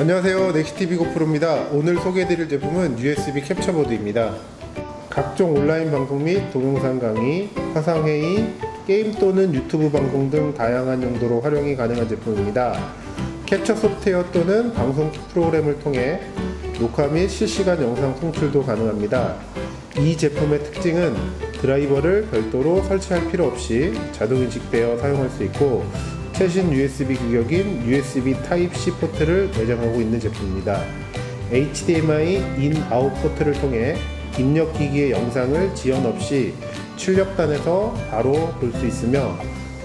안녕하세요. 넥시티비 고프로입니다. 오늘 소개해드릴 제품은 USB 캡처보드입니다. 각종 온라인 방송 및 동영상 강의, 화상회의, 게임 또는 유튜브 방송 등 다양한 용도로 활용이 가능한 제품입니다. 캡처 소프트웨어 또는 방송 프로그램을 통해 녹화 및 실시간 영상 송출도 가능합니다. 이 제품의 특징은 드라이버를 별도로 설치할 필요 없이 자동 인식되어 사용할 수 있고 최신 USB 규격인 USB Type-C 포트를 내장하고 있는 제품입니다. HDMI 인 아웃 포트를 통해 입력 기기의 영상을 지연 없이 출력단에서 바로 볼 수 있으며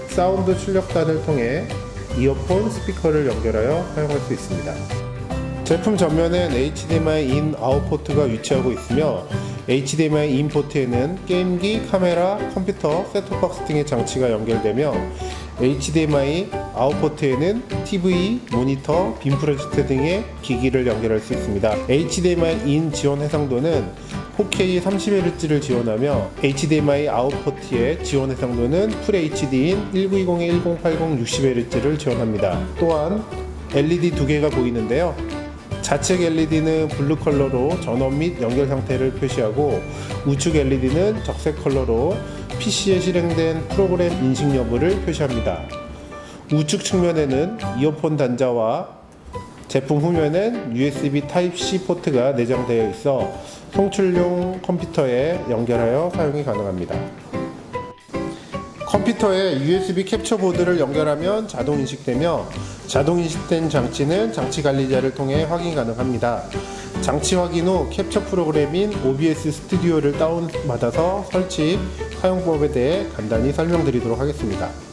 사운드 출력단을 통해 이어폰 스피커를 연결하여 사용할 수 있습니다. 제품 전면엔 HDMI 인 아웃 포트가 위치하고 있으며 HDMI 인 포트에는 게임기, 카메라, 컴퓨터, 셋톱박스 등의 장치가 연결되며 HDMI 아웃 포트에는 TV, 모니터, 빔 프로젝터 등의 기기를 연결할 수 있습니다. HDMI 인 지원 해상도는 4K 30Hz를 지원하며 HDMI 아웃 포트의 지원 해상도는 풀 HD인 1920에 1080 60Hz를 지원합니다. 또한 LED 두 개가 보이는데요. 좌측 LED는 블루 컬러로 전원 및 연결 상태를 표시하고 우측 LED는 적색 컬러로 PC에 실행된 프로그램 인식 여부를 표시합니다. 우측 측면에는 이어폰 단자와 제품 후면엔 USB Type-C 포트가 내장되어 있어 송출용 컴퓨터에 연결하여 사용이 가능합니다. 컴퓨터에 USB 캡처 보드를 연결하면 자동 인식되며 자동 인식된 장치는 장치 관리자를 통해 확인 가능합니다. 장치 확인 후 캡처 프로그램인 OBS 스튜디오를 다운받아서 설치, 사용법에 대해 간단히 설명드리도록 하겠습니다.